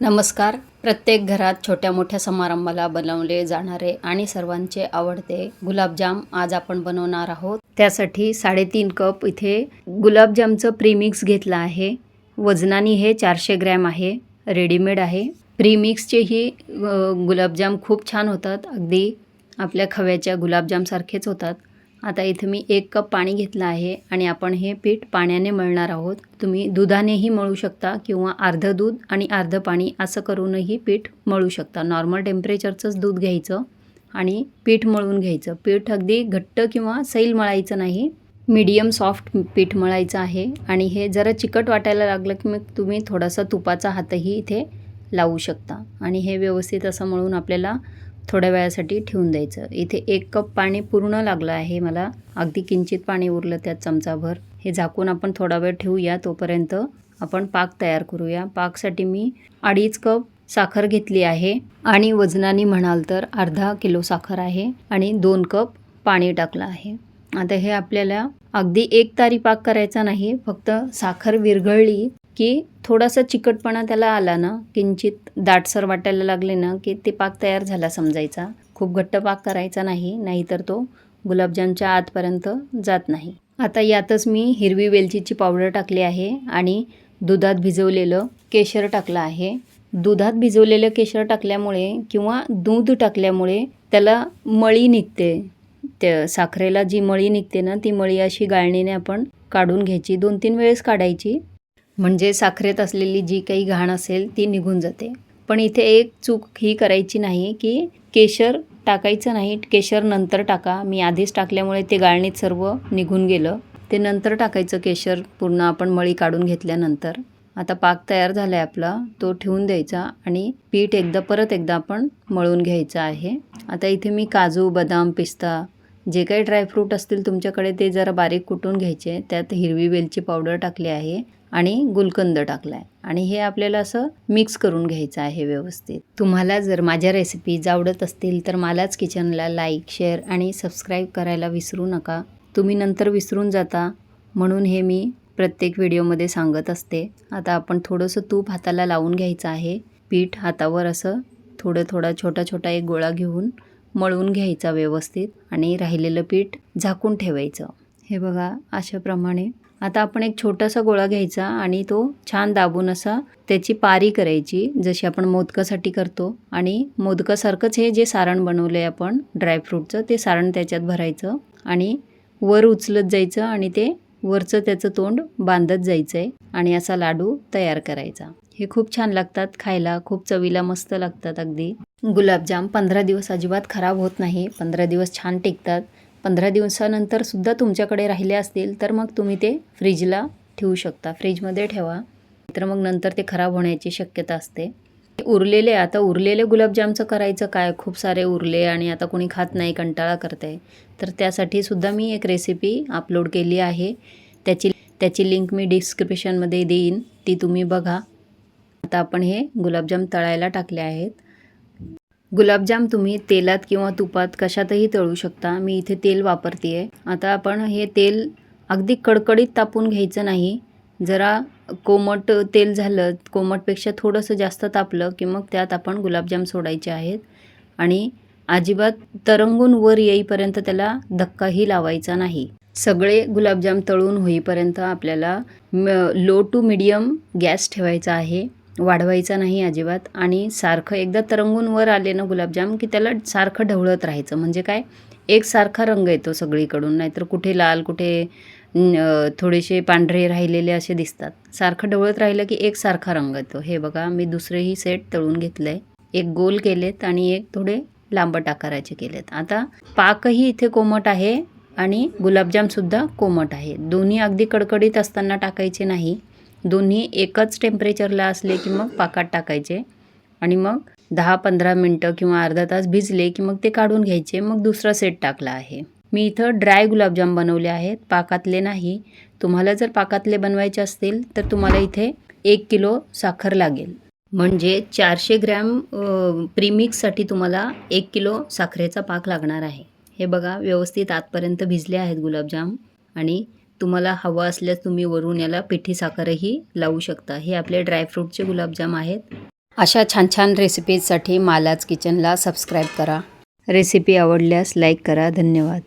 नमस्कार. प्रत्येक घरात छोट्या मोठ्या समारंभाला बनवले जाणारे आणि सर्वांचे आवडते गुलाबजाम आज आपण बनवणार आहोत. त्यासाठी साडेतीन कप इथे गुलाबजामचं प्रीमिक्स घेतलं आहे. वजनाने हे चारशे ग्रॅम आहे. रेडीमेड आहे. प्रीमिक्सचेही गुलाबजाम खूप छान होतात. अगदी आपल्या खव्याच्या गुलाबजामसारखेच होतात. आता इथे मी एक कप पाणी घेतलं आहे आणि आपण हे पीठ पाण्याने मळणार आहोत. तुम्ही दुधानेही मळू शकता किंवा अर्धं दूध आणि अर्धं पाणी असं करूनही पीठ मळू शकता. नॉर्मल टेम्परेचरचंच दूध घ्यायचं आणि पीठ मळून घ्यायचं. पीठ अगदी घट्ट किंवा सैल मळायचं नाही. मीडियम सॉफ्ट पीठ मळायचं आहे आणि हे जरा चिकट वाटायला लागलं की मग तुम्ही थोडासा तुपाचा हातही इथे लावू शकता. आणि हे व्यवस्थित असं मळून आपल्याला थोड्या वेळासाठी ठेवून द्यायचं. इथे एक कप पाणी पूर्ण लागलं आहे मला. अगदी किंचित पाणी उरलं त्यात चमचाभर. हे झाकून आपण थोडा वेळ ठेवूया. तोपर्यंत आपण पाक तयार करूया. पाकसाठी मी अडीच कप साखर घेतली आहे. आणि वजनाने म्हणाल तर अर्धा किलो साखर आहे आणि दोन कप पाणी टाकलं आहे. आता हे आपल्याला अगदी एक तारी पाक करायचा नाही फक्त साखर विरघळली की थोडासा चिकटपणा त्याला आला ना किंचित दाटसर वाटायला लागले ना की ते पाक तयार झाला समजायचा. खूप घट्ट पाक करायचा नाही नाहीतर तो गुलाबजामच्या आतपर्यंत जात नाही. आता यातच मी हिरवी वेलचीची पावडर टाकली आहे आणि दुधात भिजवलेलं केशर टाकलं आहे. दुधात भिजवलेलं केशर टाकल्यामुळे किंवा दूध टाकल्यामुळे त्याला मळी निघते. त्या साखरेला जी मळी निघते ना ती मळी अशी गाळणीने आपण काढून घ्यायची. दोन तीन वेळेस काढायची. म्हणजे साखरेत असलेली जी काही घाण असेल ती निघून जाते. पण इथे एक चूक ही करायची नाही की केशर टाकायचं नाही. केशर नंतर टाका. मी आधीच टाकल्यामुळे ते गाळणीत सर्व निघून गेलं. ते नंतर टाकायचं केशर पूर्ण आपण मळी काढून घेतल्यानंतर. आता पाक तयार झाला आहे आपला. तो ठेवून द्यायचा आणि पीठ एकदा परत एकदा आपण मळून घ्यायचं आहे. आता इथे मी काजू बदाम पिस्ता जे काही ड्रायफ्रूट असतील तुमच्याकडे ते जरा बारीक कुटून घ्यायचे. त्यात हिरवी वेलची पावडर टाकली आहे आणि गुलकंद टाकला आहे आणि हे आपल्याला असं मिक्स करून घ्यायचं आहे व्यवस्थित. तुम्हाला जर माझ्या रेसिपीज आवडत असतील तर मलाच किचनला लाईक शेअर आणि सबस्क्राईब करायला विसरू नका. तुम्ही नंतर विसरून जाता. म्हणून हे मी प्रत्येक व्हिडिओमध्ये सांगत असते. आता आपण थोडंसं तूप हाताला लावून घ्यायचं आहे. पीठ हातावर असं थोडं थोडा छोटा छोटा एक गोळा घेऊन मळून घ्यायचा व्यवस्थित आणि राहिलेलं पीठ झाकून ठेवायचं. हे बघा अशाप्रमाणे. आता आपण एक छोटासा गोळा घ्यायचा आणि तो छान दाबून असा त्याची पारी करायची जशी आपण मोदकासाठी करतो. आणि मोदकासारखंच हे जे सारण बनवलं आहे आपण ड्रायफ्रूटचं ते सारण त्याच्यात भरायचं आणि वर उचलत जायचं आणि ते वरचं त्याचं तोंड बांधत जायचं आहे आणि असा लाडू तयार करायचा. हे खूप छान लागतात खायला खूप चवीला मस्त लागतात अगदी. गुलाबजाम पंधरा दिवस अजिबात खराब होत नाही पंधरा दिवस छान टिकतात. पंधरा दिवसानंतर सुद्धा तुमच्याकडे राहिले असतील तर मग तुम्ही ते फ्रीजला ठेवू शकता. फ्रीजमध्ये ठेवा. तर मग नंतर ते खराब होण्याची शक्यता असते. उरलेले आता उरलेले गुलाबजामचं करायचं काय? खूप सारे उरले आणि आता कोणी खात नाही कंटाळा करते तर त्यासाठी सुद्धा मी एक रेसिपी अपलोड केली आहे. त्याची त्याची लिंक मी डिस्क्रिप्शनमध्ये देईन. ती तुम्ही बघा. आता आपण हे गुलाबजाम तळायला टाकले आहेत. गुलाबजाम तुम्ही तेलात किंवा तुपात कशातही तळू शकता. मी इथे तेल वापरते आहे आता आपण हे तेल अगदी कडकडीत तापून घ्यायचं नाही. जरा कोमट तेल झालं कोमटपेक्षा थोडंसं जास्त तापलं की मग त्यात आपण गुलाबजाम सोडायचे आहेत. आणि अजिबात तरंगून वर येईपर्यंत त्याला धक्काही लावायचा नाही. सगळे गुलाबजाम तळून होईपर्यंत आपल्याला लो टू मिडियम गॅस ठेवायचा आहे. वाढवायचा नाही अजिबात. आणि सारखं एकदा तरंगून वर आले ना गुलाबजाम की त्याला सारखं ढवळत राहायचं. म्हणजे काय? एकसारखा रंग येतो सगळीकडून. नाहीतर कुठे लाल कुठे थोडेसे पांढरे राहिलेले असे दिसतात. सारखं ढवळत राहिलं की एकसारखा रंग येतो. हे बघा मी दुसरेही सेट तळून घेतलं आहे एक गोल केलेत आणि एक थोडे लांबट आकाराचे केलेत. आता पाकही इथे कोमट आहे आणि गुलाबजामसुद्धा कोमट आहे. दोन्ही अगदी कडकडीत असताना टाकायचे नाही. दोन्ही एकच टेम्परेचरला असले की मग पाकात टाकायचे. आणि मग दहा पंधरा मिनटं किंवा अर्धा तास भिजले की मग ते काढून घ्यायचे. मग दुसरा सेट टाकला आहे. मी इथं ड्राय गुलाबजाम बनवले आहेत. पाकातले नाही. तुम्हाला जर पाकातले बनवायचे असतील तर तुम्हाला इथे एक किलो साखर लागेल. म्हणजे चारशे ग्रॅम प्रीमिक्ससाठी तुम्हाला एक किलो साखरेचा पाक लागणार आहे. हे बघा व्यवस्थित आतपर्यंत भिजले आहेत गुलाबजाम. आणि तुम्हाला हवा असल्यास तुम्ही वरून याला पिठी साखरही लावू शकता. हे आपले ड्रायफ्रूटचे गुलाबजाम आहेत. अशा छान छान रेसिपीजसाठी मालाच किचनला सबस्क्राईब करा. रेसिपी आवडल्यास लाईक करा. धन्यवाद.